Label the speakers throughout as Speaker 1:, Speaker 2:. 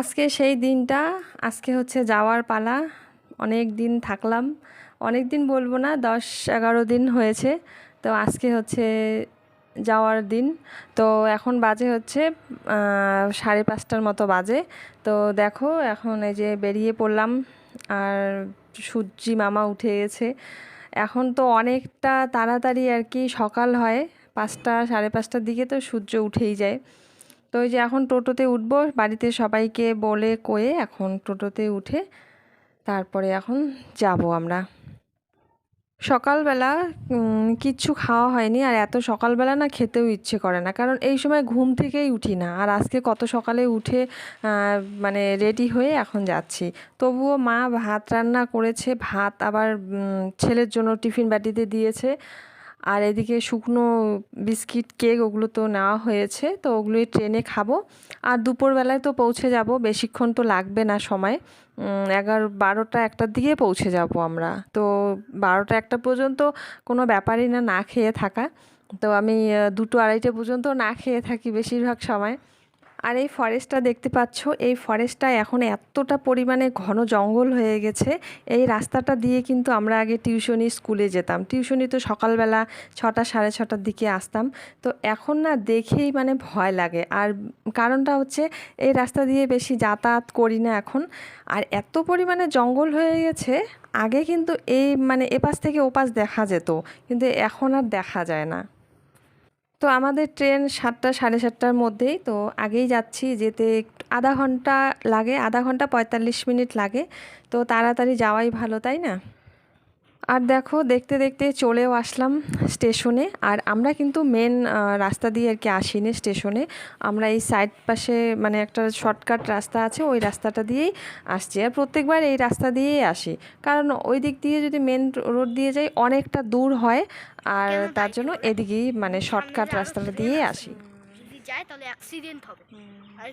Speaker 1: আজকে সেই দিনটা, আজকে হচ্ছে যাওয়ার পালা, অনেক দিন থাকলাম। অনেক দিন বলব না, দশ এগারো দিন হয়েছে। তো আজকে হচ্ছে যাওয়ার দিন। তো এখন বাজে হচ্ছে সাড়ে পাঁচটার মতো বাজে। তো দেখো, এখন এই যে বেরিয়ে পড়লাম, আর সূর্যি মামা উঠে গেছে। এখন তো অনেকটা তাড়াতাড়ি আর কি সকাল হয়, পাঁচটা, সাড়ে পাঁচটার দিকে তো সূর্য উঠেই যায়। তো ওই যে এখন টোটোতে উঠবো, বাড়িতে সবাইকে বলে কয়ে এখন টোটোতে উঠে তারপরে এখন যাব আমরা। সকালবেলা কিচ্ছু খাওয়া হয়নি আর এত সকালবেলা না খেতেও ইচ্ছে করে না। কারণ এই সময় ঘুম থেকেই উঠি না। আর আজকে কত সকালে উঠে মানে রেডি হয়ে এখন যাচ্ছি। তবুও মা ভাত রান্না করেছে, ভাত আবার ছেলের জন্য টিফিন বাটিতে দিয়েছে। আর এদিকে শুকনো বিস্কিট, কেক ওগুলো তো নেওয়া হয়েছে, তো ওগুলোই ট্রেনে খাব। আর দুপুরবেলায় তো পৌঁছে যাব, বেশিক্ষণ তো লাগবে না সময়। এগারো, বারোটা একটার দিকে পৌঁছে যাব আমরা। তো বারোটা একটা পর্যন্ত কোনো ব্যাপারই না না খেয়ে থাকা। তো আমি দুটো আড়াইটে পর্যন্ত না খেয়ে থাকি বেশিরভাগ সময়। আর এই ফরেস্টটা দেখতে পাচ্ছ, এই ফরেস্টটা এখন এতটা পরিমাণে ঘন জঙ্গল হয়ে গেছে। এই রাস্তাটা দিয়ে কিন্তু আমরা আগে টিউশনি স্কুলে যেতাম। টিউশনি তো সকালবেলা ছটা, সাড়ে ছটার দিকে আসতাম। তো এখন না দেখেই মানে ভয় লাগে। আর কারণটা হচ্ছে, এই রাস্তা দিয়ে বেশি যাতায়াত করি না এখন। আর এত পরিমাণে জঙ্গল হয়ে গেছে, আগে কিন্তু এই মানে এপাশ থেকে ওপাশ দেখা যেত। কিন্তু এখন আর দেখা যায় না। তো আমাদের ট্রেন সাতটা, সাড়ে সাতটার মধ্যেই। তো আগেই যাচ্ছি যেতে আধা ঘণ্টা লাগে, আধা ঘণ্টা পঁয়তাল্লিশ মিনিট লাগে। তো তাড়াতাড়ি যাওয়াই ভালো, তাই না? আর দেখো দেখতে দেখতে চলেও আসলাম স্টেশনে। আর আমরা কিন্তু মেন রাস্তা দিয়ে আর কি আসিনি স্টেশনে। আমরা এই সাইড পাশে মানে একটা শর্টকাট রাস্তা আছে ওই রাস্তাটা দিয়েই আসছি। আর প্রত্যেকবার এই রাস্তা দিয়েই আসি। কারণ ওই দিক দিয়ে যদি মেন রোড দিয়ে যাই অনেকটা দূর হয়। আর তার জন্য এদিকেই মানে শর্টকাট রাস্তাটা দিয়েই আসি।
Speaker 2: যদি যায় তাহলে অ্যাক্সিডেন্ট হবে। আর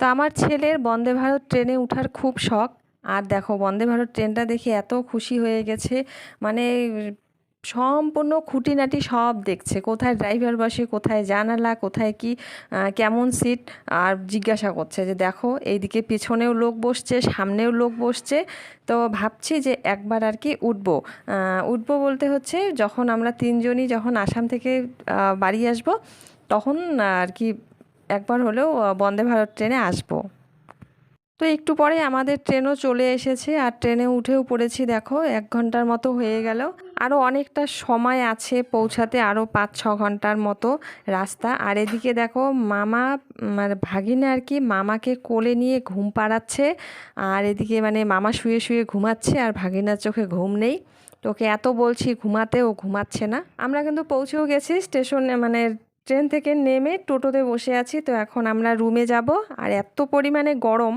Speaker 1: তো আমার ছেলের বন্দে ভারত ট্রেনে ওঠার খুব শখ। আর দেখো, বন্দে ভারত ট্রেনটা দেখে এত খুশি হয়ে গেছে। মানে সম্পূর্ণ খুঁটিনাটি সব দেখছে। কোথায় ড্রাইভার বসে, কোথায় জানালা, কোথায় কি কেমন সিট, আর জিজ্ঞাসা করছে যে, দেখো, এইদিকে পিছনেও লোক বসছে, সামনেও লোক বসছে। তো ভাবছি যে একবার আর কি উঠব। উঠবো বলতে হচ্ছে যখন আমরা তিনজনই যখন আসাম থেকে বাড়ি আসব, তখন আর কি একবার হলেও বন্দে ভারত ট্রেনে আসব। তো একটু পরে আমাদের ট্রেনও চলে এসেছে, আর ট্রেনে উঠেও পড়েছি দেখো, এক ঘণ্টার মতো হয়ে গেল। আরও অনেকটা সময় আছে পৌঁছাতে আরও পাঁচ, ছ ঘণ্টার মতো রাস্তা। আর এদিকে দেখো, মামা মানে ভাগিনা আর কি, মামাকে কোলে নিয়ে ঘুম পাড়াচ্ছে। আর এদিকে মানে মামা শুয়ে শুয়ে ঘুমাচ্ছে, আর ভাগিনার চোখে ঘুম নেই। তোকে এত বলছি, ঘুমাতে ও ঘুমাচ্ছে না। আমরা কিন্তু পৌঁছেও গেছি, স্টেশনে মানে ট্রেন থেকে নেমে টোটোতে বসে আছি তো এখন আমরা রুমে যাব। আর এত পরিমাণে গরম।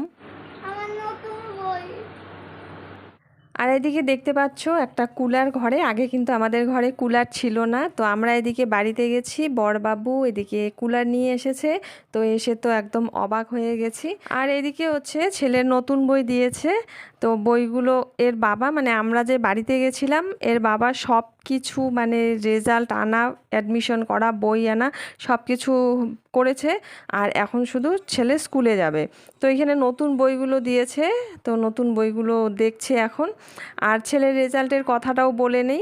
Speaker 1: আর এদিকে দেখতে পাচ্ছ একটা কুলার ঘরে। আগে কিন্তু আমাদের ঘরে কুলার ছিল না তো আমরা এদিকে বাড়িতে গেছি। বরবাবু এদিকে কুলার নিয়ে এসেছে তো এসে তো একদম অবাক হয়ে গেছি। আর এদিকে হচ্ছে ছেলের নতুন বই দিয়েছে তো বইগুলো এর বাবা মানে আমরা যে বাড়িতে গেছিলাম, এর বাবা সব কিছু মানে রেজাল্ট আনা অ্যাডমিশন করা, বই আনা সব কিছু করেছে। আর এখন শুধু ছেলে স্কুলে যাবে। তো এখানে নতুন বইগুলো দিয়েছে, তো নতুন বইগুলো দেখছে এখন। আর ছেলের রেজাল্টের কথাটাও বলে নেই।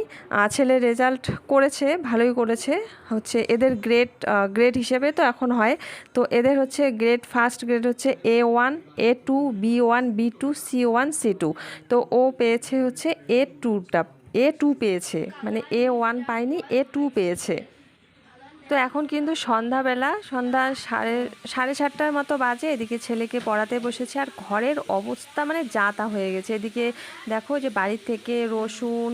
Speaker 1: ছেলের রেজাল্ট করেছে, ভালোই করেছে। হচ্ছে এদের গ্রেড গ্রেড হিসেবে তো এখন হয়। তো এদের হচ্ছে গ্রেড ফার্স্ট গ্রেড হচ্ছে A one A two B one B two C one C two. তো ও পেয়েছে হচ্ছে এ টুটা এ টু পেয়েছে মানে এ ওয়ান পায়নি এ টু পেয়েছে। তো এখন কিন্তু সন্ধ্যাবেলা, সন্ধ্যা সাড়ে সাড়ে সাতটার মতো বাজে। এদিকে ছেলেকে পড়াতে বসেছে আর ঘরের অবস্থা মানে যা তা হয়ে গেছে। এদিকে দেখো যে বাড়ির থেকে রসুন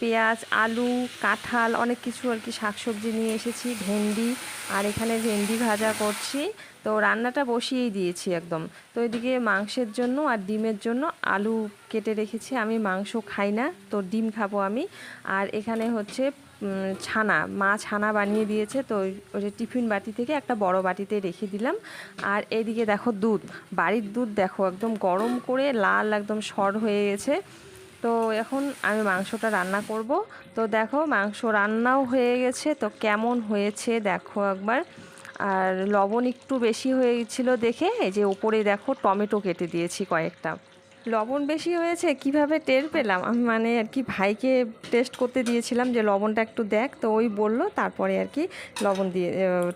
Speaker 1: পেঁয়াজ, আলু, কাঁঠাল অনেক কিছু আর কি শাকসবজি নিয়ে এসেছি, ভেন্ডি আর এখানে ভেন্ডি ভাজা করছি। তো রান্নাটা বসিয়েই দিয়েছি একদম। তো এদিকে মাংসের জন্য আর ডিমের জন্য আলু কেটে রেখেছি। আমি মাংস খাই না, তো ডিম খাব আমি। আর এখানে হচ্ছে ছানা, মা ছানা বানিয়ে দিয়েছে, তো ওই- যে টিফিন বাটি থেকে একটা বড় বাটিতে রেখে দিলাম। আর এদিকে দেখো দুধ, বাড়ির দুধ দেখো একদম গরম করে লাল একদম সর হয়ে গেছে। তো এখন আমি মাংসটা রান্না করব। তো দেখো মাংস রান্নাও হয়ে গেছে, তো কেমন হয়েছে দেখো একবার। আর লবণ একটু বেশি হয়ে গেছিল দেখে, এই যে ওপরে দেখো টমেটো কেটে দিয়েছি কয়েকটা। লবণ বেশি হয়েছে, কীভাবে টের পেলাম? আমি মানে আর কি ভাইকে টেস্ট করতে দিয়েছিলাম যে, লবণটা একটু দেখ। তো ওই বলল, তারপরে আর কি লবণ দিয়ে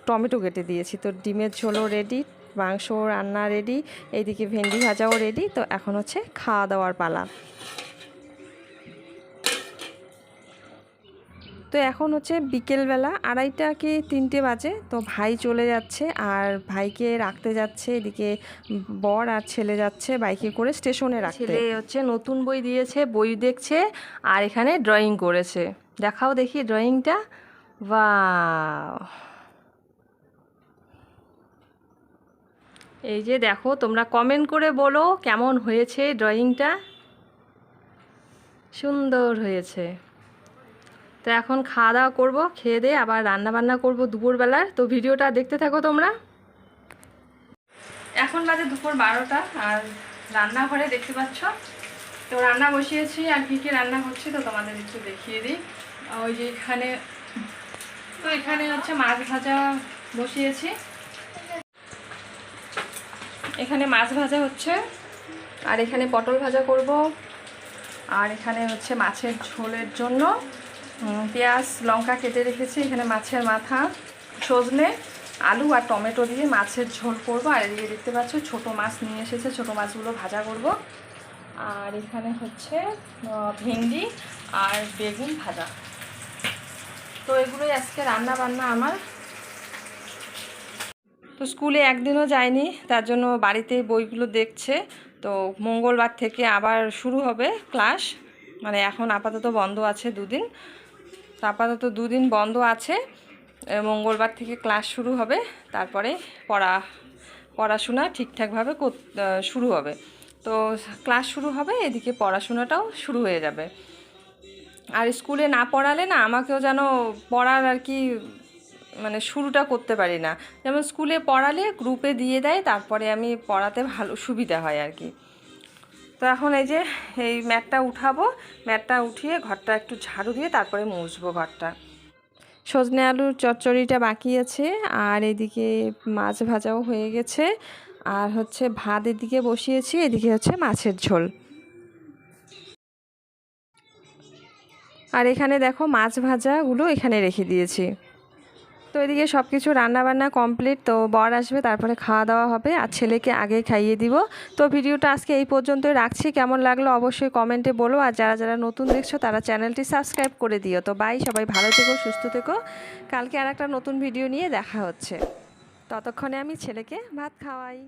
Speaker 1: টমেটো কেটে দিয়েছি। তো ডিমের ঝোলও রেডি মাংস রান্না রেডি এইদিকে ভেন্ডি ভাজাও রেডি তো এখন হচ্ছে খাওয়া দাওয়ার পালা। তো এখন হচ্ছে বিকেলবেলা আড়াইটা কি তিনটে বাজে, তো ভাই চলে যাচ্ছে আর ভাইকে রাখতে যাচ্ছে, এদিকে বর আর ছেলে যাচ্ছে বাইকে করে স্টেশনে রাখতে। ছেলে হচ্ছে নতুন বই দিয়েছে, বই দেখছে আর এখানে ড্রয়িং করেছে। দেখাও দেখি ড্রয়িংটা বা এই যে দেখো, তোমরা কমেন্ট করে বলো কেমন হয়েছে ড্রয়িংটা সুন্দর হয়েছে। তো এখন খাওয়া দাওয়া করব, খেয়ে দিয়ে আবার রান্না বান্না করব দুপুরবেলার। তো ভিডিওটা দেখতে থাকো তোমরা। এখন বাজে দুপুর বারোটা, আর রান্নাঘরে দেখতে পাচ্ছ? তো রান্না বসিয়েছি, আর কী কী রান্না করছি তো তোমাদের একটু দেখিয়ে দিই। ওই যে এখানে, তো এখানে হচ্ছে মাছ ভাজা বসিয়েছি। এখানে মাছ ভাজা হচ্ছে, আর এখানে পটল ভাজা করব। আর এখানে হচ্ছে মাছের ঝোলের জন্য পেঁয়াজ, লঙ্কা কেটে রেখেছি। এখানে মাছের মাথা, সজনে, আলু আর টমেটো দিয়ে মাছের ঝোল করব। আর এদিকে দেখতে পাচ্ছ, ছোট মাছ নিয়ে এসেছে। ছোট মাছগুলো ভাজা করব। আর এখানে হচ্ছে ভেন্ডি আর বেগুন ভাজা। তো এগুলোই আজকে রান্না বান্না আমার। তো স্কুলে একদিনও যায়নি, তার জন্য বাড়িতে বইগুলো দেখছে। তো মঙ্গলবার থেকে আবার শুরু হবে ক্লাস। মানে এখন আপাতত বন্ধ আছে দুদিন। তো আপাতত দুদিন বন্ধ আছে মঙ্গলবার থেকে ক্লাস শুরু হবে, তারপরে পড়া, পড়াশোনা ঠিকঠাকভাবে শুরু হবে। তো ক্লাস শুরু হবে, এদিকে পড়াশোনাটাও শুরু হয়ে যাবে। আর স্কুলে না পড়ালে না আমাকেও যেন পড়ার আর কি মানে শুরুটা করতে পারি না। যেমন স্কুলে পড়ালে গ্রুপে দিয়ে দেয়, তারপরে আমি পড়াতে ভালো সুবিধা হয় আর কি। তো এখন এই যে, এই ম্যাটটা উঠাবো। ম্যাটটা উঠিয়ে ঘরটা একটু ঝাড়ু দিয়ে তারপরে মুছবো ঘরটা। সজনে আলুর চচ্চড়িটা বাকি আছে, আর এদিকে মাছ ভাজাও হয়ে গেছে। আর হচ্ছে ভাত এদিকে বসিয়েছি, এদিকে হচ্ছে মাছের ঝোল। আর এখানে দেখো মাছ ভাজাগুলো এখানে রেখে দিয়েছি। তো এদিকে সব কিছু রান্নাবান্না কমপ্লিট তো বর আসবে, তারপরে খাওয়া দাওয়া হবে, আর ছেলেকে আগে খাইয়ে দিব। তো ভিডিওটা আজকে এই পর্যন্তই রাখছি, কেমন লাগল অবশ্যই কমেন্টে বলো, আর যারা যারা নতুন দেখছ, তারা চ্যানেলটি সাবস্ক্রাইব করে দিও। তো বাই সবাই ভালো থেকো, সুস্থ থেকো। কালকে আর একটা নতুন ভিডিও নিয়ে দেখা হচ্ছে। ততক্ষণে আমি ছেলেকে ভাত খাওয়াই।